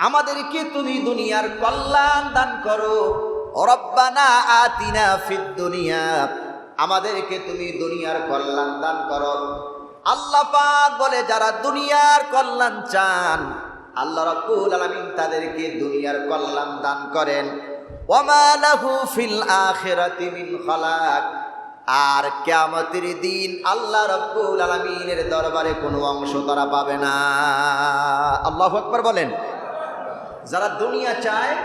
আমাদেরকে তুমি দুনিয়ার কল্যাণ দান করো। রব্বানা আতিনা ফিদ দুনিয়া। আমাদেরকে তুমি দুনিয়ার কল্যাণ দান করো। আল্লাহ পাক বলে, যারা দুনিয়ার কল্যাণ চান, আল্লাহ রাব্বুল আলামিন তাদেরকে দুনিয়ার কল্যাণ দান করেন। ওমা লাহু ফিল আখিরাতি মিন খালাক। আর কেয়ামতের দিন আল্লাহ রব্বুল আলমিনের দরবারে কোনো অংশ তারা পাবে না। আল্লাহ আকবর বলেন যারা দুনিয়া চায়,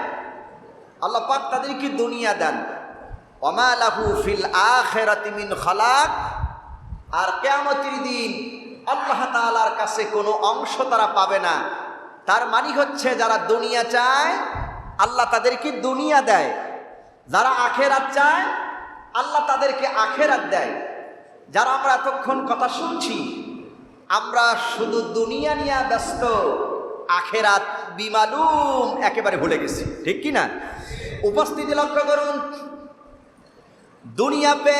আল্লাহ পাক তাদেরকে দুনিয়া দেন। অমালাহু ফিল আখেরাতি মিন খালাক। আর কেয়ামতের দিন আল্লাহ তাআলার কাছে কোনো অংশ তারা পাবে না। তার মানে হচ্ছে যারা দুনিয়া চায়, আল্লাহ তাদেরকে দুনিয়া দেয়। যারা আখেরাত চায়, আল্লাহ তাদেরকে আখেরাত দেয়। যারা আমরা এতক্ষণ কথা শুনছি, আমরা শুধু দুনিয়া নিয়ে ব্যস্ত। আখেরাত বিমালুম একেবারে ভুলে গেছি। ঠিক কি না উপস্থিতি লক্ষ্য করুন। দুনিয়া পে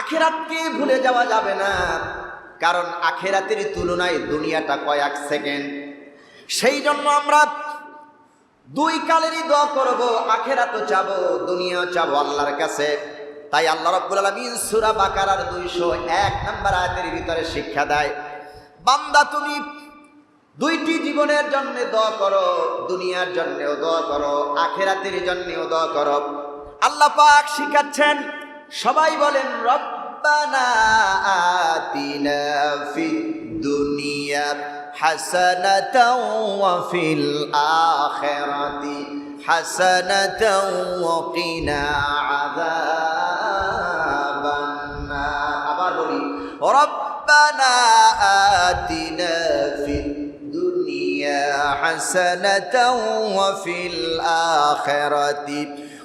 আখেরাতকে ভুলে যাওয়া যাবে না। কারণ আখেরাতের তুলনায় দুনিয়াটা কয়েক সেকেন্ড। সেই জন্য আমরা দুই কালেরই দোয়া করব, আখেরাতও চাব, দুনিয়াও চাবো আল্লাহর কাছে। তাই আল্লাহ রাব্বুল আলামিন সূরা বাকারার 201 নম্বর আয়াতের ভিতরে শিক্ষা দেয়, বান্দা তুমি দুইটি জীবনের জন্য দোয়া করো, দুনিয়ার জন্যেও দোয়া করো, আখেরাতের জন্যেও দোয়া করো। আল্লাহ পাক শিখাচ্ছেন, সবাই বলেন, রব্বানা আতিনা ফিদ দুনিয়া হাসানাতাও ওয়া ফিল আখিরাতি হাসানাতাও ওয়া কিনা আযাবান্না আবার বলি, রব্বানা আতি حسنة وفي الآخرة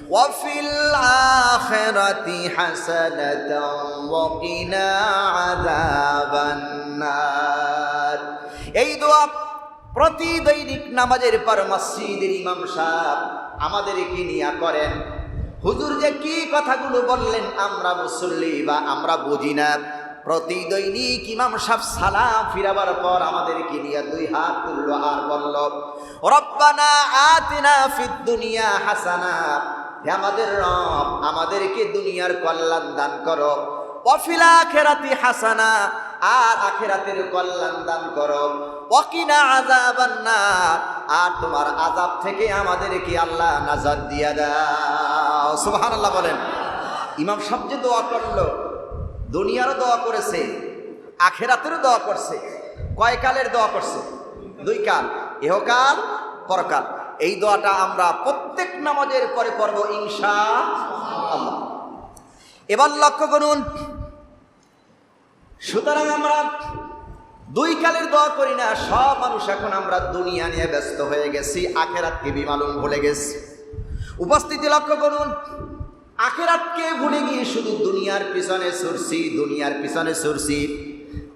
وفي الآخرة حسنة وقنا عذاب النار এই দোয়া প্রতি দৈনিক নামাজের পর মসজিদের ইমাম সাহেব আমাদেরকে নিয়া করেন হুজুর যে কি কথাগুলো বললেন আমরা মুসল্লি বা আমরা বুঝি না প্রতি দৈনিক ইমাম সাহেব সালাম ফিরাবার পর আমাদেরকে নিয়ে দুই হাত তুললো আর বলল, রব্বানা আতিনা ফিদ দুনিয়া হাসানা। হে আমাদের রব, আমাদেরকে দুনিয়ার কল্যাণ দান করো অফিলা আখেরাতি হাসানা। আর আখেরাতের কল্যাণ দান করো, ওয়াকিনা আযাবান্না আর তোমার আযাব থেকে আমাদেরকে আল্লাহ নাজাত দিয়া দাও। সুবহানাল্লাহ বলেন। ইমাম সাহেব যে দোয়া করল দুনিয়ারও দোয়া করেছে, আখেরাতেরও দোয়া করছে কয় কালের দোয়া করছে? দুই কাল এহকাল পরকাল। এই দোয়াটা আমরা প্রত্যেক নামাজের পরে পড়ব ইনশা এবার লক্ষ্য করুন, সুতরাং আমরা দুই কালের দোয়া করি না, সব মানুষ এখন আমরা দুনিয়া নিয়ে ব্যস্ত হয়ে গেছি, আখেরাতকে বিমালুম ভুলে গেছি। উপস্থিতি লক্ষ্য করুন আখেরাতকে ভুলে গিয়ে শুধু দুনিয়ার পিছনে সরছি, দুনিয়ার পিছনে সরছি।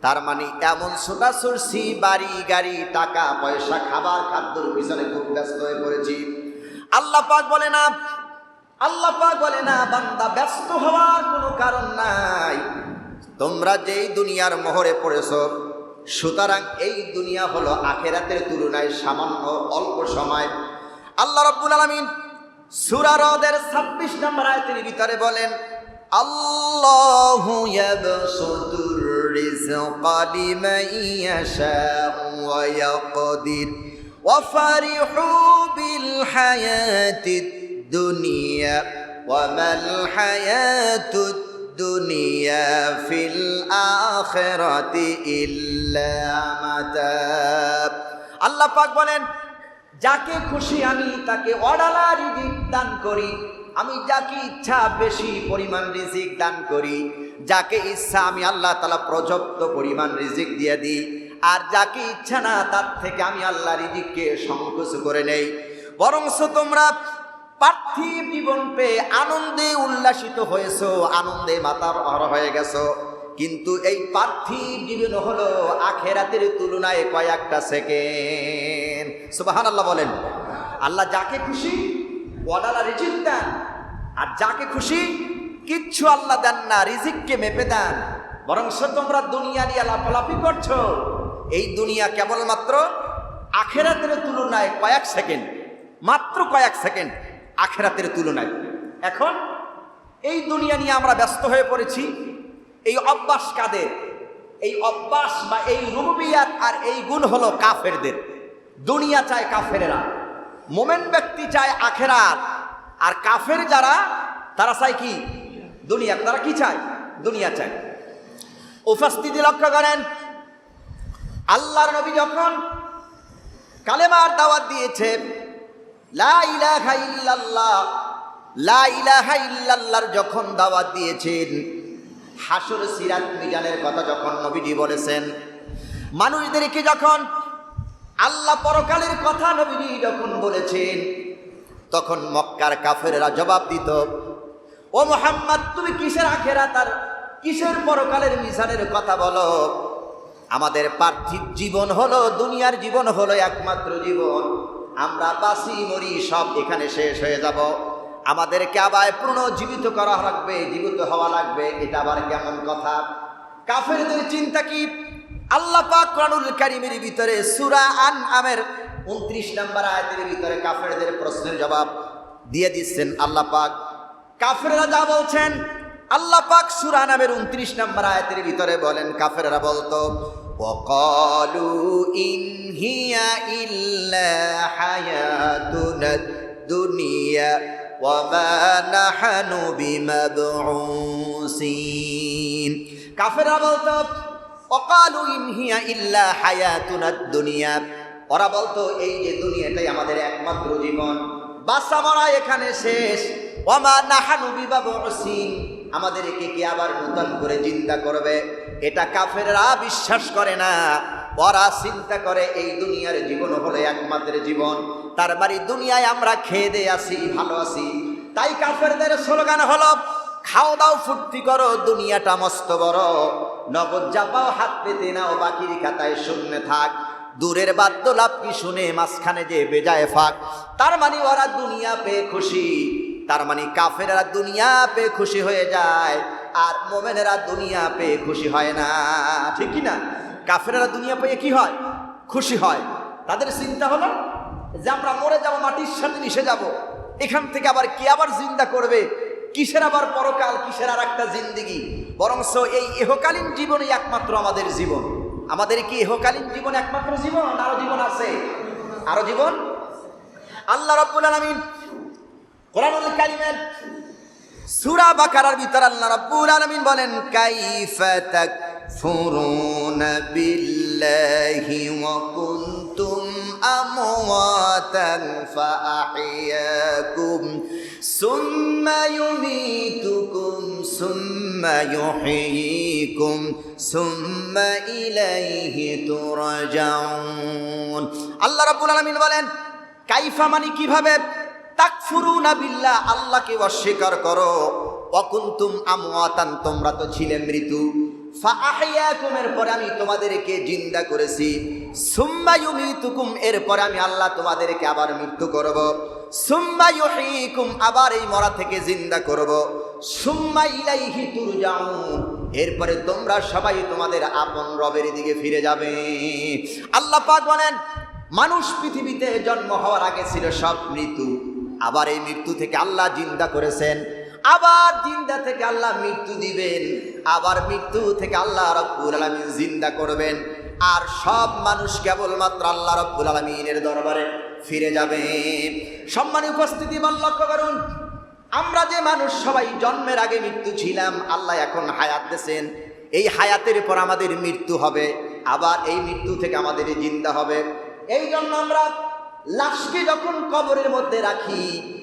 তার মানে এমন ছোটা সরছি, বাড়ি, গাড়ি, টাকা, পয়সা, খাবার, খাদ্যর পিছনে খুব ব্যস্ত হয়ে পড়েছি। আল্লাহ পাক বলে না, আল্লাহ পাক বলে না, বান্দা ব্যস্ত হওয়ার কোনো কারণ নাই। তোমরা যেই দুনিয়ার মোহরে পড়েছ, সুতরাং এই দুনিয়া হলো আখেরাতের তুলনায় সামান্য অল্প সময়। আল্লাহ রব্বুল আলমিন সুরারদের ছাব্বিশ নম্বর আয়তের ভিতরে বলেন আল্লাহ ইয়াবসুতুর রিজকা লিমান ইয়াশাউ ওয়া ইয়াকদির وفرحوا بالحياة الدنيا وما الحياة الدنيا في الآخرة إلا متاع আল্লাহ পাক বলেন যাকে খুশি আমি তাকে অডালা রিজিক দান করি। আমি যাকে ইচ্ছা বেশি পরিমাণ রিজিক দান করি। যাকে ইচ্ছা আমি আল্লাহ তালা প্রযুক্ত পরিমাণ রিজিক দিয়ে দিই। আর যাকে ইচ্ছা না, তার থেকে আমি আল্লাহ রিজিককে সংকোচ করে নেই। বরংস তোমরা পার্থিব জীবন পেয়ে আনন্দে উল্লাসিত হয়েছো, আনন্দে মাতার হয়ে গেছো। কিন্তু এই পার্থিব জীবন হলো আখেরাতের তুলনায় কয়েকটা সেকেন্ড। সুবাহান আল্লাহ বলেন, আল্লাহ যাকে খুশি ওয়াদালা রিজিক দেন। আর যাকে খুশি, কিচ্ছু আল্লাহ দেন না, রিজিককে মেপে দেন। বরং তোমরা দুনিয়া নিয়ে লাফালাফি করছ। এই দুনিয়া কেবলমাত্র আখেরাতের তুলনায় কয়েক সেকেন্ড, মাত্র কয়েক সেকেন্ড আখেরাতের তুলনায়। এখন এই দুনিয়া নিয়ে আমরা ব্যস্ত হয়ে পড়েছি। এই অভ্যাস কাদের? এই অভ্যাস বা এই রুবিয়াত আর এই গুণ হলো কাফেরদের। দুনিয়া চায় কাফেরেরা, মোমেন ব্যক্তি চায় আখেরাত। আর কাফের যারা, তারা চায় কি? দুনিয়া। তারা কি চায়? দুনিয়া চায়। উপস্থিতি লক্ষ্য করেন, আল্লাহর নবী যখন কালেমার দাওয়াত দিয়েছে, লা ইলাহা ইল্লাল্লাহ, লা ইলাহা ইল্লাল্লাহর যখন দাওয়াত দিয়েছেন হাসুর সিরাত মিজানের কথা যখন নবীজি বলেছেন, মানুষদেরকে যখন আল্লাহ পরকালের কথা নবীজি যখন বলেছেন, তখন মক্কার কাফেরেরা জবাব দিত, ও মোহাম্মদ, তুমি কিসের আখেরা? তার কিসের পরকালের মিশানের কথা বলো? আমাদের পার্থিব জীবন হলো, দুনিয়ার জীবন হলো একমাত্র জীবন। আমরা বাসি মরি, সব এখানে শেষ হয়ে যাব। আমাদেরকে আবার পুনর্জীবিত করা লাগবে জীবিত হওয়া লাগবে এটা আবার কেমন কথা কাফেরদের চিন্তা কি আল্লাহ পাক কোরআনুল কারিমের ভিতরে সূরা আন আমের উনত্রিশ নম্বর আয়াতের ভিতরে কাফেরদের প্রশ্নের জবাব দিয়ে দিচ্ছেন আল্লাহ পাক কাফেররা যা বলছেন আল্লাহ পাক সূরা নামের উনত্রিশ নম্বর আয়াতের ভিতরে বলেন কাফেররা বলতো وقالوا إن هي إلا حياتنا الدنيا ওয়ামা নাহানু বিমাবউসিন কাফেররা বলতো, অকালু ইনহিয়া ইল্লা হায়াতুনাদ দুনিয়া ওরা বলতো, এই যে দুনিয়াটাই আমাদের একমাত্র জীবন। বাসা মরা এখানে শেষ। ওমা নাহানু বিবাবসিন। আমাদেরকে কি আবার নতুন করে চিন্তা করবে? এটা কাফেররা বিশ্বাস করে না। ওরা চিন্তা করে, এই দুনিয়ার জীবন হলো একমাত্র জীবন। তার বাড়ি দুনিয়ায় আমরা খেয়ে দিয়ে আসি ভালো আছি। তাই কাফেরদের স্লোগান হলো, খাও দাও, ফুর্তি করো, দুনিয়াটা মস্ত বড়। নগদ জাপাও হাত পেতে নাও, বাকির খাতায় শূন্য থাক। দূরের বাদ্য লাভ কি শুনে মাঝখানে যে বেজায় ফাঁক। তার মানে ওরা দুনিয়া পেয়ে খুশি। তার মানে কাফেরা দুনিয়া পেয়ে খুশি হয়ে যায়, আর মোমেনেরা দুনিয়া পেয়ে খুশি হয় না। ঠিক না? কাফেরা দুনিয়া পেয়ে কি হয়? খুশি হয়। তাদের চিন্তা হলো যে আমরা মরে যাব, মাটির সাথে মিশে যাব। এখান থেকে আবার কে আবার জিন্দা করবে? কিসের আবার পরকাল? কিসের আর একটা জিন্দিগি? বরংস এই এহকালীন জীবনই একমাত্র আমাদের জীবন। আমাদের কি এহকালীন জীবন একমাত্র জীবন আরও জীবন আছে? আরও জীবন? আল্লাহ রব্বুল আলামিন কোরআনুল কারিমের সূরা বাকারার ভিতর আল্লাহ রব্বুল আলামিন বলেন, কাইফা বিল্লাহি ওয়া কুনতুম আমওয়াতান ফাআহইয়াকুম সুম্মা ইউমীতুকুম সুম্মা ইউহয়িকুম সুম্মা ইলাইহি তুরজাউন আল্লাহ রাব্বুল আলামিন বলেন, কাইফা মানে কীভাবে? তাকফুরুনা বিল্লাহ, আল্লাহকে অস্বীকার করো। অকুন্তুম আমওয়াতান, তোমরা তো ছিলে মৃত্যু ফাআহিয়াকুমের পরে আমি তোমাদেরকে জিন্দা করেছি। সুম্মা ইউমিতুকুম, এরপরে আমি আল্লাহ তোমাদেরকে আবার মৃত্যু করব। সুম্মা ইউহয়িকুম আবার এই মরা থেকে জিন্দা করব। সুম্মা ইলাইহি তুরজাউন, এরপরে তোমরা সবাই তোমাদের আপন রবের দিকে ফিরে যাবে। আল্লাহ পাক বলেন, মানুষ পৃথিবীতে জন্ম হওয়ার আগে ছিল সব মৃত্যু, আবার এই মৃত্যু থেকে আল্লাহ জিন্দা করেছেন। আবার জিন্দা থেকে আল্লাহ মৃত্যু দিবেন, আবার মৃত্যু থেকে আল্লাহ রব্বুল আলমিন জিন্দা করবেন। আর সব মানুষ কেবলমাত্র আল্লাহ রব্বুল আলমিনের দরবারে ফিরে যাবে। সম্মানী উপস্থিতি বল লক্ষ্য করুন, আমরা যে মানুষ সবাই জন্মের আগে মৃত্যু ছিলাম, আল্লাহ এখন হায়াত দিয়েছেন। এই হায়াতের পর আমাদের মৃত্যু হবে, আবার এই মৃত্যু থেকে আমাদের জিন্দা হবে। এই জন্য আমরা লাশকে যখন কবরের মধ্যে রাখি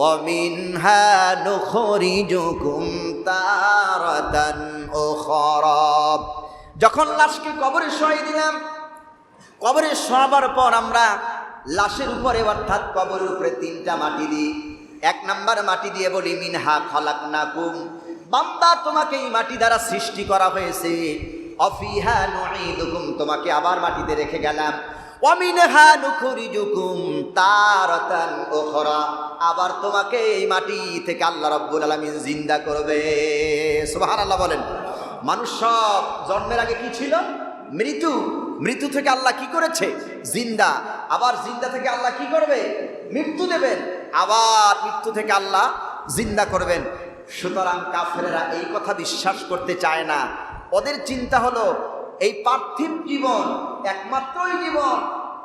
ওয়া মিনহা নুখরিজুকুম তারাতান যখন লাশকে কবরে শোয়াই দিলাম, কবরে শোয়াবার পর আমরা লাশের উপরে, অর্থাৎ কবরের উপরে তিনটা মাটি দিই। এক নাম্বার মাটি দিয়ে বলি, মিনহা খলাক নাকুম বান্দা, তোমাকে এই মাটি দ্বারা সৃষ্টি করা হয়েছে। অফিহা নুঈদুকুম, তোমাকে আবার মাটিতে রেখে গেলাম। অমিনহা উখরা। আবার তোমাকে এই মাটি থেকে আল্লাহ রাব্বুল আলামিন জিন্দা করবে। সুবহানাল্লাহ বলেন। মানুষ সব জন্মের আগে কি ছিল? মৃত্যু। মৃত্যু থেকে আল্লাহ কি করেছে? জিন্দা। আবার জিন্দা থেকে আল্লাহ কি করবে? মৃত্যু দেবেন। আবার মৃত্যু থেকে আল্লাহ জিন্দা করবেন। সুতরাং কাফেরেরা এই কথা বিশ্বাস করতে চায় না। ওদের চিন্তা হলো এই পার্থিব জীবন, একমাত্রই জীবন।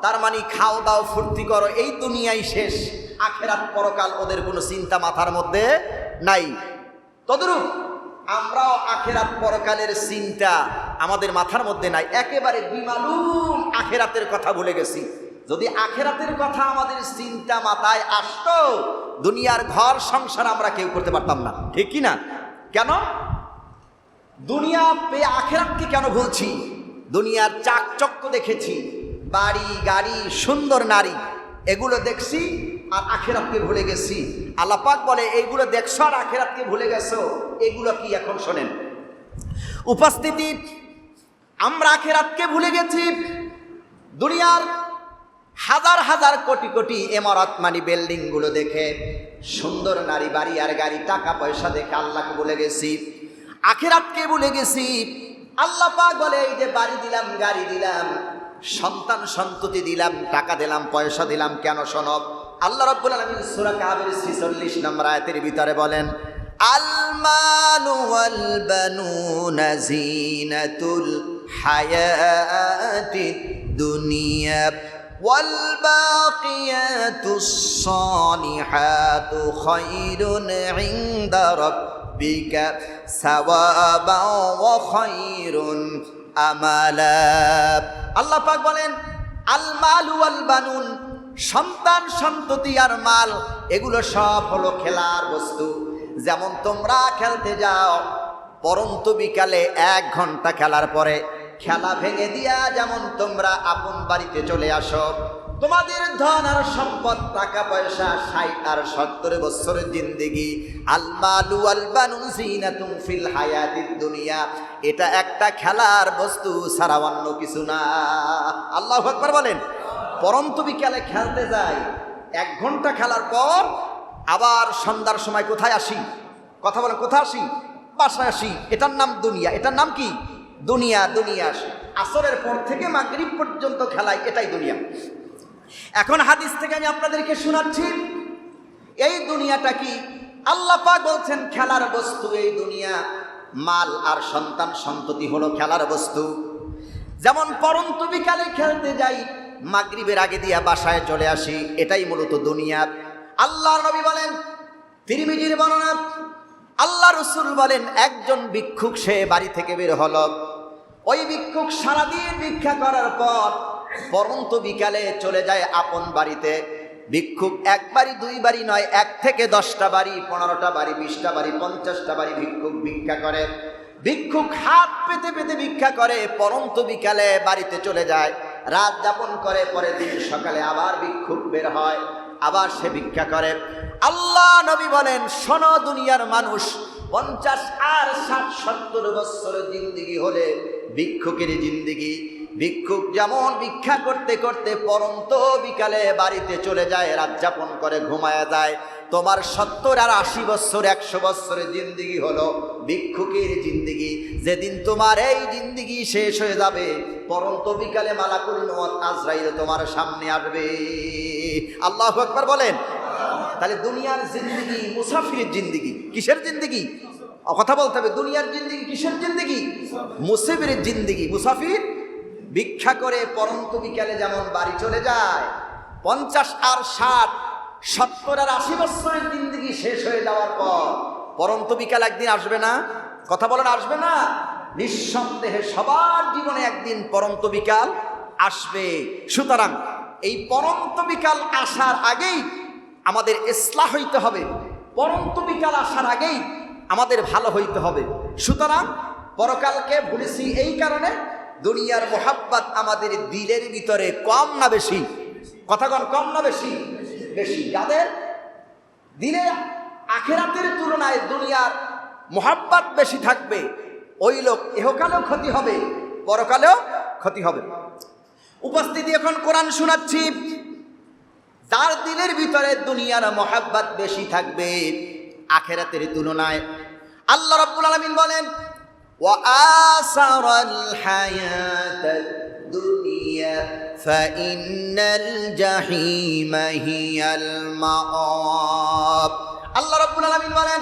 তার মানে খাও দাও, ফুর্তি করো, এই দুনিয়াই শেষ। আখেরাত পরকাল ওদের কোনো চিন্তা মাথার মধ্যে নাই। তদরূপ আমরাও আখেরাত পরকালের চিন্তা আমাদের মাথার মধ্যে নাই। একেবারে বিমালুম আখেরাতের কথা ভুলে গেছি। যদি আখেরাতের কথা আমাদের চিন্তা মাথায় আসতো, দুনিয়ার ঘর সংসার আমরা কেউ করতে পারতাম না। ঠিক কি না? কেন? দুনিয়া পেয়ে আখেরাতকে কেন ভুলছি? দুনিয়ার চাকচক্য দেখেছি, বাড়ি, গাড়ি, সুন্দর নারী, এগুলো দেখছি আর আখেরাতকে ভুলে গেছি। আল্লাপাক বলে, এইগুলো দেখছ আর আখেরাতকে ভুলে গেছো? এগুলো কি এখন শোনেন? উপস্থিতি, আমরা আখেরাতকে ভুলে গেছি। দুনিয়ার হাজার হাজার কোটি কোটি এমারত মানি বিল্ডিংগুলো দেখে সুন্দর নারী, বাড়ি আর গাড়ি, টাকা পয়সা দেখে আল্লাহকে ভুলে গেছি। আখেরাতকে ভুলে গেছি আল্লাহ পাক বলে এই যে বাড়ি দিলাম গাড়ি দিলাম সন্তান সন্ততি দিলাম টাকা দিলাম পয়সা দিলাম কেন সনব আল্লাহ রব্বুল আলামিন সূরা কাবের 46 নম্বর আয়াতের ভিতরে বলেন আল মালু ওয়াল বানুনা জিনাতুল হায়াতিদ দুনিয়া والباقيات الصالحات خير عند ربك ثوابا وخير আমালা আল্লাহ পাক বলেন আল মাল ওয়াল বানুন সন্তান সন্ততি আর মাল এগুলো সব হলো খেলার বস্তু যেমন তোমরা খেলতে যাও পরন্ত বিকালে এক ঘন্টা খেলার পরে খেলা ভেঙে দিয়া যেমন তোমরা আপন বাড়িতে চলে আসো তোমাদের ধন আর সম্পদ, টাকা পয়সা, ষাট আর সত্তর বছরের জিন্দিগি। আলমালু আলবানু জিনাতুম ফিল হায়াতিদ দুনিয়া। এটা একটা খেলার বস্তু ছাড়া অন্য কিছু না। আল্লাহ আকবার বলেন পরন্ত বিকালে খেলতে যাই এক ঘণ্টা খেলার পর আবার সন্ধ্যার সময় কোথায় আসি? কথা বলে কোথায় আসি? বাসায় আসি। এটার নাম দুনিয়া। এটার নাম কি? দুনিয়া দুনিয়া। আসরের পর থেকে মাগরিব পর্যন্ত খেলায় এটাই দুনিয়া। এখন হাদিস থেকে আমি আপনাদেরকে শোনাচ্ছি, এই দুনিয়াটা কি? আল্লাহ পাক বলছেন, খেলার বস্তু এই দুনিয়া। মাল আর সন্তান সন্ততি হলো খেলার বস্তু। যেমন পরন্ত বিকালে খেলতে যাই, মাগরিবের আগে দিয়া বাসায় চলে আসি, এটাই মূলত দুনিয়া। আল্লাহ নবী বলেন, তিরমিজির বর্ণনা, আল্লাহ রসুল বলেন, একজন ভিক্ষুক সে বাড়ি থেকে বের হল। ওই ভিক্ষুক সারাদিন ভিক্ষা করার পর পরন্ত বিকালে চলে যায় আপন বাড়িতে। ভিক্ষুক এক বাড়ি, দুই বাড়ি নয়, এক থেকে দশটা বাড়ি, পনেরোটা বাড়ি, বিশটা বাড়ি, পঞ্চাশটা বাড়ি ভিক্ষুক ভিক্ষা করে। ভিক্ষুক হাত পেতে পেতে ভিক্ষা করে, পরন্ত বিকালে বাড়িতে চলে যায়। রাত যাপন করে, পরের দিন সকালে আবার ভিক্ষুক বের হয়, আবার সে ভিক্ষা করে। আল্লাহ নবী বলেন সন দুনিয়ার মানুষ, পঞ্চাশ আর ষাট সত্তর বৎসরের জিন্দিগি হলে ভিক্ষুকের জিন্দিগি ভিক্ষুক যেমন ভিক্ষা করতে করতে পরন্ত বিকালে বাড়িতে চলে যায়, রাত যাপন করে, ঘুমায়া যায়। তোমার সত্তর আর আশি বছর, একশো বছরের জিন্দিগি হলো ভিক্ষুকের জিন্দিগি। যেদিন তোমার এই জিন্দিগি শেষ হয়ে যাবে, পরন্ত বিকালে মালাকুল মত আজরাইল তোমার সামনে আসবে। আল্লাহ একবার বলেন। তাহলে দুনিয়ার জিন্দিগি মুসাফিরের জিন্দিগি, কিসের জিন্দিগি? কথা বলতে হবে, দুনিয়ার জিন্দিগি কিসের জিন্দিগি? মুসাফিরের জিন্দিগি, মুসাফির ভিক্ষা করে পরন্ত বিকালে যেমন বাড়ি চলে যায়, পঞ্চাশ আর ষাট, সত্তর আর আশি বছরের জিন্দিগি শেষ হয়ে যাওয়ার পর পরন্ত বিকাল একদিন আসবে না। কথা বলেন, আসবে না। নিঃসন্দেহে সবার জীবনে একদিন পরন্ত বিকাল আসবে। সুতরাং এই পরন্ত বিকাল আসার আগেই আমাদের ইসলাহ হইতে হবে। পরন্ত বিকাল আসার আগেই আমাদের ভালো হইতে হবে। সুতরাং পরকালকে ভুলেছি এই কারণে দুনিয়ার মোহাব্বত আমাদের দিলের ভিতরে কম না বেশি? কথাগণ, কম না বেশি? বেশি। যাদের দিলে আখেরাতের তুলনায় দুনিয়ার মোহাব্বত বেশি থাকবে, ওই লোক এহকালেও ক্ষতি হবে, পরকালেও ক্ষতি হবে। উপস্থিতি এখন কোরআন শোনাচ্ছি। যার দিলের ভিতরে দুনিয়ার মোহাব্বত বেশি থাকবে, আখেরাতের তুলনায়। আল্লাহ রাব্বুল আলামিন বলেন وآثر الحياة الدنيا فإن الجحيم هي المآب আল্লাহ রাব্বুল আলামিন বলেন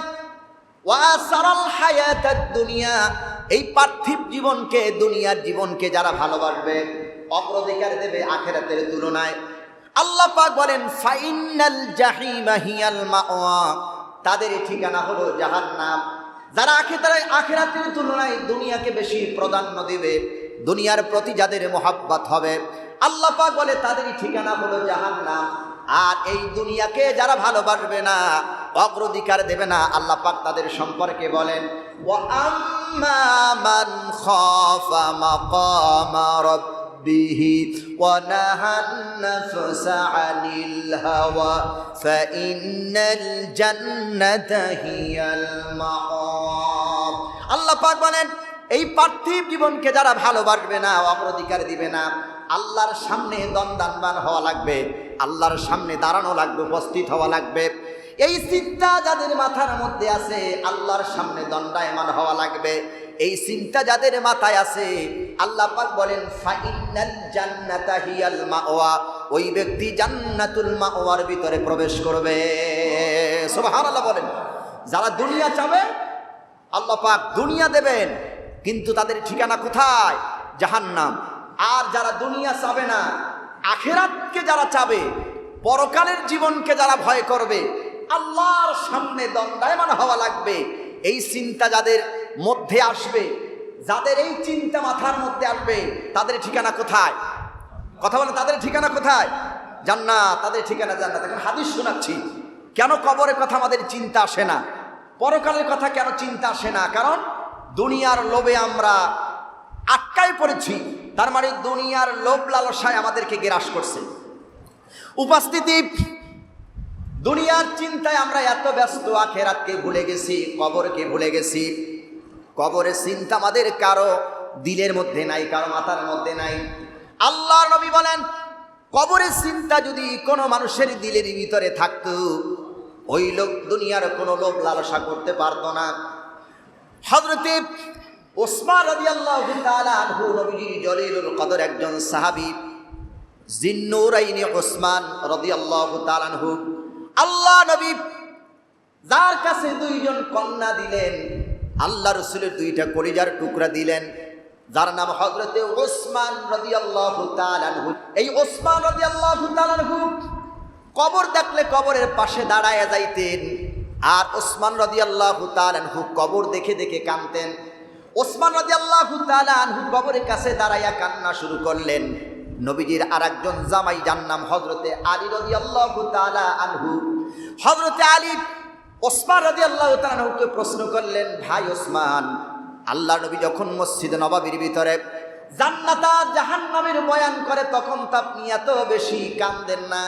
ওয়াসারাল হায়াতাদ দুনিয়া এই পার্থিব জীবনকে দুনিয়ার জীবনকে যারা ভালোবাসবে অগ্রাধিকার দেবে আখেরাতের তুলনায় আল্লাহ পাক বলেন ফাইনাল জাহিমা হিয়াল মাওয়া তাদের ঠিকানা হলো জাহান্নাম যারা আখেরাতের আখেরাতের তুলনায় দুনিয়াকে বেশি প্রাধান্য দেবে, দুনিয়ার প্রতি যাদের মোহাব্বত হবে, আল্লাহ পাক বলে তাদেরই ঠিকানা হলো জাহান্নাম। আর এই দুনিয়াকে যারা ভালোবাসবে না, অগ্রাধিকার দেবে না, আল্লাহ পাক তাদের সম্পর্কে বলেন, ওয়া আম্মা মান খাফা মাকামা ওয়া নাহান নাফসা আনিল হাওয়া ফাইন্নাল জান্নাতা হিয়াল মাআব আল্লাহ পাক বলেন, এই পার্থিব জীবনকে যারা ভালোবাসবে না, অগ্রাধিকার দিবে না, আল্লাহর সামনে দন্দানবান হওয়া লাগবে, আল্লাহর সামনে দাঁড়ানো লাগবে, উপস্থিত হওয়া লাগবে। এই চিন্তা যাদের মাথার মধ্যে আছে, আল্লাহর সামনে দণ্ডায়মান হওয়া লাগবে। এই চিন্তা যাদের মাথায় আছে আল্লাহ পাক বলেন, ফাইনাল জান্নাতা হিয়াল মাওয়া ওই ব্যক্তি জান্নাতুল মাওয়ার ভিতরে প্রবেশ করবে। সুবহানাল্লাহ বলেন। যারা দুনিয়া চাবে, আল্লাহ পাক দুনিয়া দেবেন, কিন্তু তাদের ঠিকানা কোথায়? জাহান্নাম। আর যারা দুনিয়া চাবে না, আখেরাতকে যারা চাবে, পরকালের জীবনকে যারা ভয় করবে, আল্লাহর সামনে দণ্ডায়মান হওয়া লাগবে। এই চিন্তা যাদের মধ্যে আসবে যাদের এই চিন্তা মাথার মধ্যে আসবে, তাদের ঠিকানা কোথায়? কথা বলে তাদের ঠিকানা কোথায়? জান্নাত, তাদের ঠিকানা জান্নাত। এখন হাদিস শোনাচ্ছি। কেন কবরের কথা আমাদের চিন্তা আসে না? পরকালের কথা কেন চিন্তা আসে না? কারণ দুনিয়ার লোভে আমরা আটকায় পড়েছি। তার মানে দুনিয়ার লোভ লালসায় আমাদেরকে গ্রাস করছে। উপস্থিতি, দুনিয়ার চিন্তায় আমরা এত ব্যস্ত, আখেরাতকে ভুলে গেছি, কবরকে ভুলে গেছি। কবরের চিন্তা আমাদের কারও দিলের মধ্যে নাই, কারও মাথার মধ্যে নাই। আল্লাহ নবী বলেন, কবরের চিন্তা যদি কোনো মানুষের দিলের ভিতরে থাকত, ওই লোক দুনিয়ার কোনো লোভ লালসা করতে পারতো না। হজরতে ওসমান রদি আল্লাহ নবীজির জলিলুল কদর একজন সাহাবি, জিন্নুরাইনি ওসমান রদি আল্লাহ আনহু। আল্লাহ নবী যার কাছে দুইজন কন্যা দিলেন আল্লাহ রসুলের দুইটা কলিজার টুকরা দিলেন, যার নাম হজরতে ওসমান রদি আল্লাহ এই ওসমান রদি আল্লাহ কবর দেখলে কবরের পাশে দাঁড়ায় যাইতেন, আর ওসমান রদি আল্লাহ আনহু কবর দেখে দেখে কানতেন ওসমান রদি আল্লাহ আনহু কবরের কাছে দাঁড়াইয়া কান্না শুরু করলেন। নবীজির আর একজন জামাই, যার নাম হজরতে আলী রদি আল্লাহ আনহু। হজরতে আলী ওসমান রদি আল্লাহ আনহুকে প্রশ্ন করলেন, ভাই ওসমান, আল্লাহ নবী যখন মসজিদ নবাবির ভিতরে জান্নাতা জাহান্নামের বয়ান করে, তখন তো আপনি এত বেশি কান্দেন না।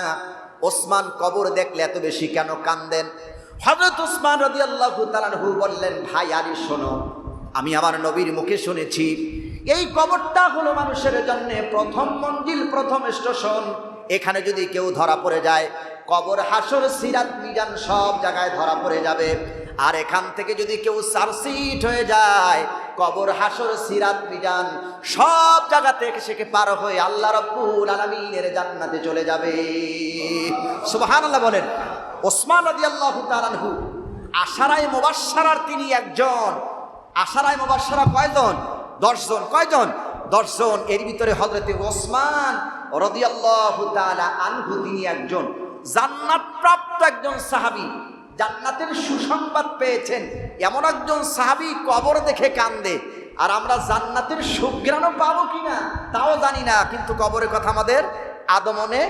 ওসমান কবর দেখলে এত বেশি কেন কান্দেন? হজরত ওসমান রদি আল্লাহ তালানহু বললেন, ভাই আলী শোনো, আমি আমার নবীর মুখে শুনেছি, এই কবরটা হলো মানুষের জন্য প্রথম মঞ্জিল, প্রথম স্টেশন। এখানে যদি কেউ ধরা পড়ে যায় কবর, হাসর, সিরাত, মিজান সব জায়গায় ধরা পড়ে যাবে। আর এখান থেকে যদি কেউ সারসিট হয়ে যায়, কবর, হাসর, সিরাত, মিজান সব জায়গা থেকে সেকে পার হয়ে আল্লাহ রব্বুল আলমিনের জান্নাতে চলে যাবে। সুবহানাল্লাহ বলেন, ওসমান রাদিয়াল্লাহু তাআলাহু আশারায় মুবাশশারার তিনি একজন। আশারায় মুবাশশারা কয়জন? দশজন। কয়জন? দশজন। এর ভিতরে হযরতে ওসমান রাদিয়াল্লাহু তাআলা আনহু তিনি একজন। জান্নাত প্রাপ্ত একজন সাহাবী জান্নাতের সুসংবাদ পেয়েছেন। এমন একজন সাহাবি কবর দেখে কান্দে। আর আমরা জান্নাতের সুগ্রাণও পাবো কিনা তাও জানি না, কিন্তু কবরের কথা আমাদের আদমনে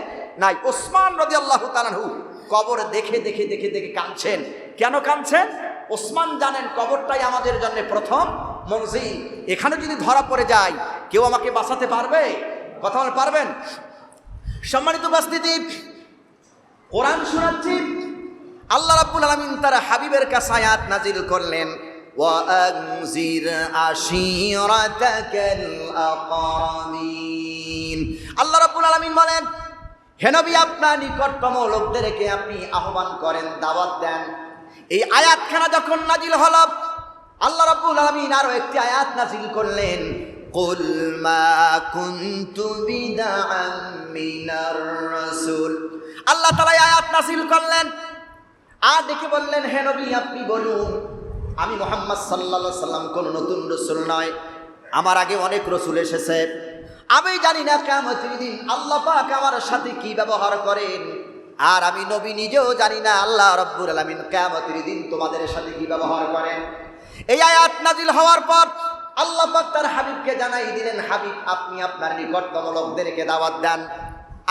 নাই। ওসমান রদি আল্লাহ তালাহু কবর দেখে দেখে দেখে দেখে কাঁদছেন। কেন কাঁদছেন? ওসমান জানেন কবরটাই আমাদের জন্য প্রথম মঞ্জিল। এখানে যদি ধরা পড়ে যায়, কেউ আমাকে বাঁচাতে পারবে? কথা পারবেন? সম্মানিত উপস্থিতি কোরআন শোনাচ্ছি আল্লাহ রাব্বুল আলামিন তার হাবিবের কাছে আয়াত নাজিল করলেন وأنذر عشيرتك الأقربين আল্লাহ রাব্বুল আলামিন বলেন হে নবী আপনার নিকটতম লোকদেরকে আপনি আহ্বান করেন দাওয়াত দেন এই আয়াতখানা যখন নাজিল হল আল্লাহ রাব্বুল আলামিন আরো একটি আয়াত নাজিল করলেন قل ما كنت بدعا من الرسول আল্লাহ তাআলা এই আয়াত নাজিল করলেন। আর দেখে বললেন, হে নবী, আপনি বলুন, আমি মোহাম্মদ সাল্লা সাল্লাম কোন নতুন রসুল নয়। আমার আগে অনেক রসুল এসেছে। আমি জানি না কেমন দিন আল্লাহ পাক আমার সাথে কি ব্যবহার করেন। আর আমি নবী নিজেও জানি না আল্লাহ রব্বুর আলমিন কেমতের দিন তোমাদের সাথে কি ব্যবহার করেন। এই আয়াত নাজিল হওয়ার পর আল্লাহ পাক তার হাবিবকে জানাই দিলেন, হাবিব, আপনি আপনার নিকটতম লোকদেরকে দাওয়াত দেন।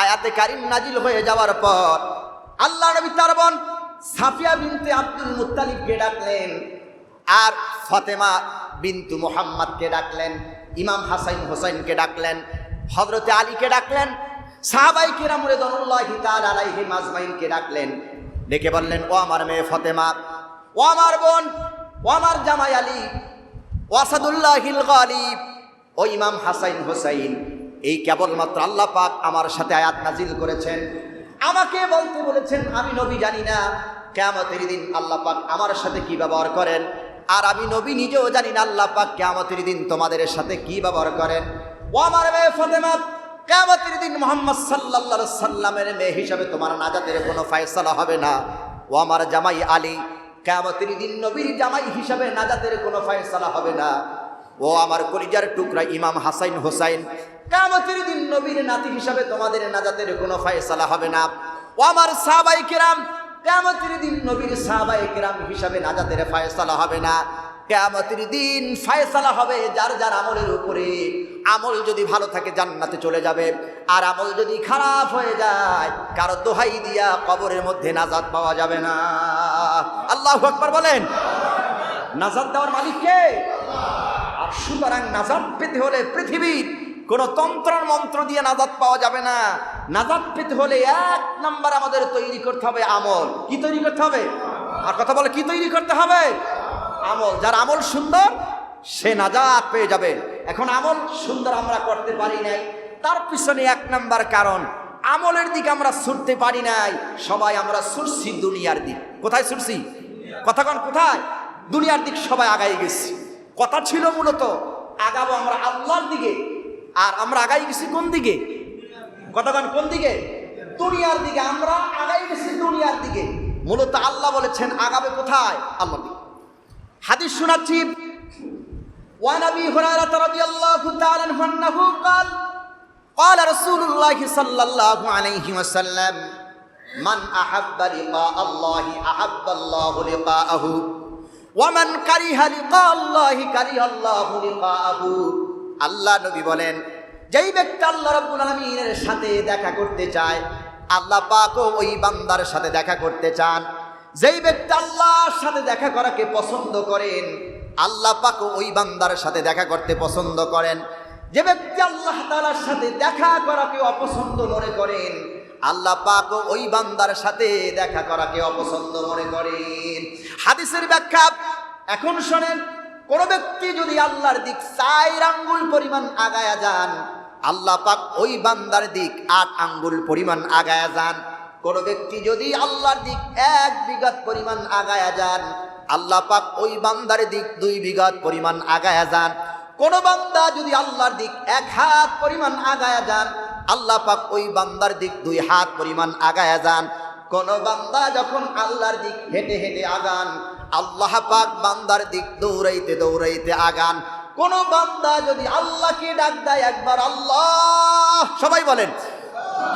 আয়াতে কারিম নাজিল হয়ে যাওয়ার পর আল্লাহ নবী তার বোন সাফিয়া বিনতে আব্দুল মুত্তালিবকে ডাকলেন আর ফতেমা বিন্তু মোহাম্মদকে ডাকলেন, ইমাম হাসাইন হোসাইনকে ডাকলেন হজরতে আলীকে ডাকলেন, সাহাবাই কিরামুরে দনুল্লাহি তাল আলাইহি মাজমাইনকে ডাকলেন। ডেকে বললেন, ও আমার মেয়ে ফতেমা, ও আমার বোন, ও আমার জামাই আলী, ওয়াসাদুল্লাহিল গালিব, ও ইমাম হাসাইন হোসাইন। এই কেবলমাত্র আল্লাহ পাক আমার সাথে আয়াত নাজিল করেছেন। আমাকে বলতে বলেছেন, আমি নবী জানি না, কেয়ামতের দিন আল্লাহ পাক আমার সাথে কি ব্যবহার করেন? আর আমি নবী নিজেও জানি না আল্লাহ পাক কেয়ামতের দিন তোমাদের সাথে কি ব্যবহার করেন। ও আমার মেয়ে ফতেমা, কেয়ামতের দিন মোহাম্মদ সাল্লাহ সাল্লামের মেয়ে হিসাবে তোমার নাজাতের কোনো ফয়সালা হবে না। ও আমার জামাই আলী, কেয়ামতের দিন নবীর জামাই হিসাবে নাজাতের কোনো ফয়সালা হবে না। ও আমার কলিজার টুকরা ইমাম হাসাইন হোসাইন কামতের দিন নবীর নাতি হিসাবে তোমাদের নাজাতের কোনো ফয়সালা হবে না। ও আমার সাহাবাই কেরাম কেমতের দিন নবীর সাহাবাই কেরাম হিসাবে নাজাতের ফয়সালা হবে না। কেমতের দিন ফয়সালা হবে যার যার আমলের উপরে। আমল যদি ভালো থাকে জান্নাতে চলে যাবে, আর আমল যদি খারাপ হয়ে যায়, কারও দোহাই দিয়া কবরের মধ্যে নাজাত পাওয়া যাবে না। আল্লাহ আকবার বলেন। নাজাত দেওয়ার মালিককে আর সুতরাং নাজাত পেতে হলে পৃথিবীর কোন তন্ত্র মন্ত্র দিয়ে নাজাদ পাওয়া যাবে না। নাজাদ পেতে হলে এক নাম্বার আমাদের তৈরি করতে হবে আমল। কি তৈরি করতে হবে? আর কথা বলে কি তৈরি করতে হবে? আমল। যার আমল সুন্দর, সে নাজাদ পেয়ে যাবে। এখন আমল সুন্দর আমরা করতে পারি নাই। তার পিছনে এক নাম্বার কারণ, আমলের দিকে আমরা ছুটতে পারি নাই। সবাই আমরা ছুটছি দুনিয়ার দিক। কোথায় ছুটছি? কথা কন, কোথায়? দুনিয়ার দিক সবাই আগাই গেছি। কথা ছিল মূলত, আগাবো আমরা আল্লাহর দিকে। আর আমরা আগাই গেছি কোন দিকে কতক্ষণ কোন দিকে দুনিয়ার দিকে আমরা আগাই গেছি দুনিয়ার দিকে মূলত আল্লাহ বলেছেন আগাবে কোথায় আল্লাহ দিকে হাদিস শোনাচ্ছি وعن ابي هريره رضي الله تعالى عنه انه قال قال رسول الله صلى الله عليه وسلم من احب لقاء الله احب الله لقاءه ওয়ামান কারিহা লিকা আল্লাহি কারিহা আল্লাহু লিকাআহু আল্লাহ নবী বলেন, যেই ব্যক্তি আল্লাহ রাব্বুল আলামিনের সাথে দেখা করতে চায়, আল্লাহ পাকও ওই বান্দার সাথে দেখা করতে চান। যেই ব্যক্তি আল্লাহর সাথে দেখা করাকে পছন্দ করেন, আল্লাহ পাকও ওই বান্দার সাথে দেখা করতে পছন্দ করেন। যে ব্যক্তি আল্লাহ তাআলার সাথে দেখা করাকে অপছন্দ মনে করেন, আল্লাহ পাক ওই বান্দার সাথে দেখা করাকে অপছন্দ মনে করেন। হাদিসের ব্যাখ্যা, এখন শোনেন কোন ব্যক্তি যদি আল্লাহর দিক চার আঙ্গুল পরিমাণ আগায়া যান, আল্লাহ পাক ওই বান্দার দিক আট আঙ্গুল পরিমাণ আগায়া যান। কোন ব্যক্তি যদি আল্লাহর দিক এক বিঘাত পরিমাণ আগায়া যান, আল্লাহ পাক ওই বান্দার দিক দুই বিঘাত পরিমাণ আগায়া যান। কোন বান্দা যদি আল্লাহর দিক এক হাত পরিমাণ আগায়া যান, আল্লাহ পাক ওই বান্দার দিক দুই হাত পরিমাণ আগায়া যান। কোন বান্দা যখন আল্লাহর দিক হেঁটে হেঁটে আগান আল্লাহ পাক বান্দার দিক দৌড়াইতে দৌড়াইতে আগান। কোন বান্দা যদি আল্লাহকে ডাক দেয় একবার, আল্লাহ, সবাই বলেন।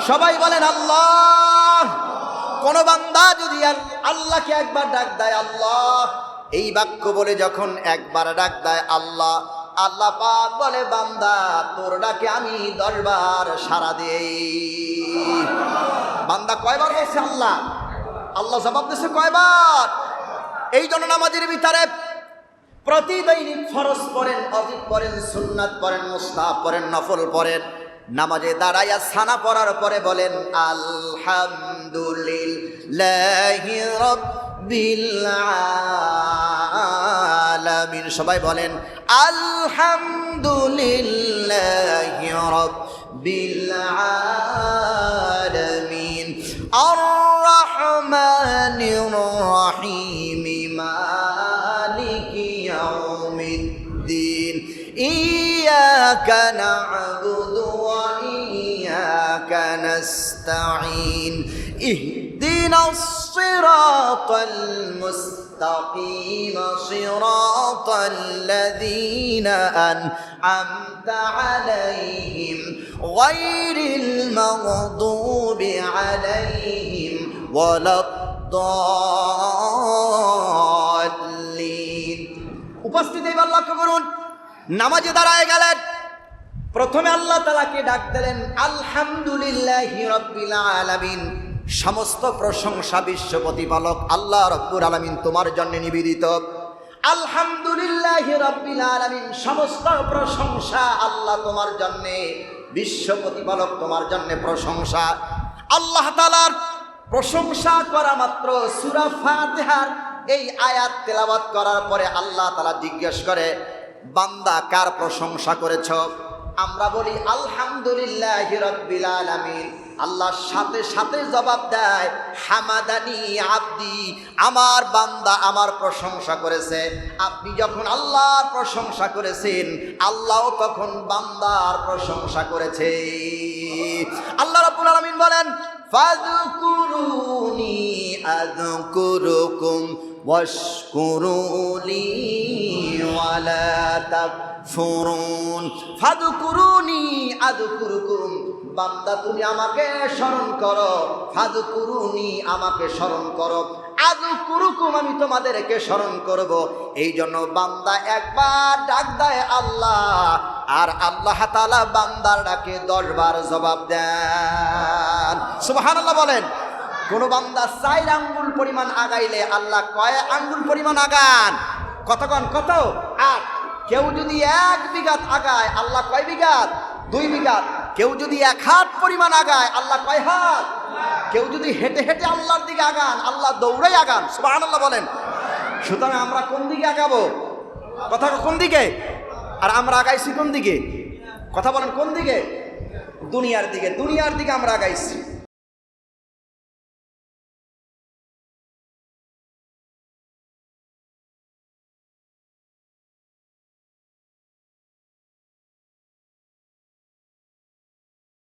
সবাই বলেন, আল্লাহ। কোন বান্দা যদি আল- আল্লাহকে একবার ডাক দেয়, আল্লাহ। এই বাক্য বলে যখন একবার ডাক দেয়, আল্লাহ আল্লাহ পাক বলে, বান্দা, তোর ডাকে আমি দরবার সারা দেই। বান্দা কয়বার বলছে আল্লাহ? আল্লাহ জবাব দিচ্ছে কয়বার? এই জন্য নামাজের ভিতরে প্রতি দৈনিক ফরজ পড়েন, অজিব পড়েন, সুন্নাত পড়েন মুস্তাহ পড়েন, নফল পড়েন। নামাজে দাঁড়াইয়া সানা পড়ার পরে বলেন, আলহামদুলিল্লাহি সবাই বলেন, আলহামদুলিল্লাহি রহমানির রহিম। إياك نعبد وإياك نستعين اهدنا الصراط المستقيم صراط الذين أنعمت عليهم غير المغضوب عليهم ولا الضالين উপস্থিত এবার লক্ষ্য করুন নামাজে দাঁড়ায় গেলেন প্রথমে আল্লাহ তালাকে ডাক দিলেন, আলহামদুলিল্লাহ রব্বিল আলামিন। সমস্ত প্রশংসা বিশ্ব প্রতিপালক আল্লাহ রব্বুর আলামিন তোমার জন্য নিবেদিত। আলহামদুলিল্লাহ রব্বিল আলামিন। সমস্ত প্রশংসা আল্লাহ তোমার জন্য, বিশ্ব প্রতিপালক তোমার জন্য প্রশংসা। আল্লাহ তালার প্রশংসা করা মাত্র সুরা ফাতিহার এই আয়াত তেলাওয়াত করার পরে আল্লাহ তালা জিজ্ঞেস করে, বান্দা কার প্রশংসা করেছ? আমরা বলি, আলহামদুলিল্লাহ রব্বিল আলামিন। আল্লাহর সাথে সাথে জবাব দেয়, হামাদানি আব্দি, আমার বান্দা আমার প্রশংসা করেছে। আপনি যখন আল্লাহর প্রশংসা করেছেন, আল্লাহ তখন বান্দার প্রশংসা করেছে। আল্লাহ রাব্বুল আলামিন বলেন, ফাযকুরুনি আযকুরুকুম ওয়াশকুরুলি ওয়ালা তাকফুরুন ফাযকুরুনি আযকুরুকুম বান্দা, তুমি আমাকে স্মরণ করো। ফাযকুরুনি আমাকে স্মরণ করো। আযকুরুকুম, আমি তোমাদেরকে স্মরণ করব। এই জন্য বান্দা একবার ডাক দেয় আল্লাহ, আর আল্লাহ তাআলা বান্দার ডাকে দশবার জবাব দেন। সুবহানাল্লাহ বলেন কোন বান্দা চার আঙ্গুল পরিমাণ আগাইলে আল্লাহ কয়, আঙ্গুল পরিমাণ আগান। কতক্ষণ কত? আট। কেউ যদি এক বিঘাত আগায়, আল্লাহ কয় বিঘাত? দুই বিঘাত। কেউ যদি এক হাত পরিমাণ আগায়, আল্লাহ কয় হাত? কেউ যদি হেঁটে হেঁটে আল্লাহর দিকে আগান, আল্লাহ দৌড়াই আগান। সুবাহ আল্লাহ বলেন। সুতরাং আমরা কোন দিকে আগাবো? কথা কোন দিকে? আর আমরা আগাইছি কোন দিকে? কথা বলেন কোন দিকে? দুনিয়ার দিকে। দুনিয়ার দিকে আমরা আগাইছি।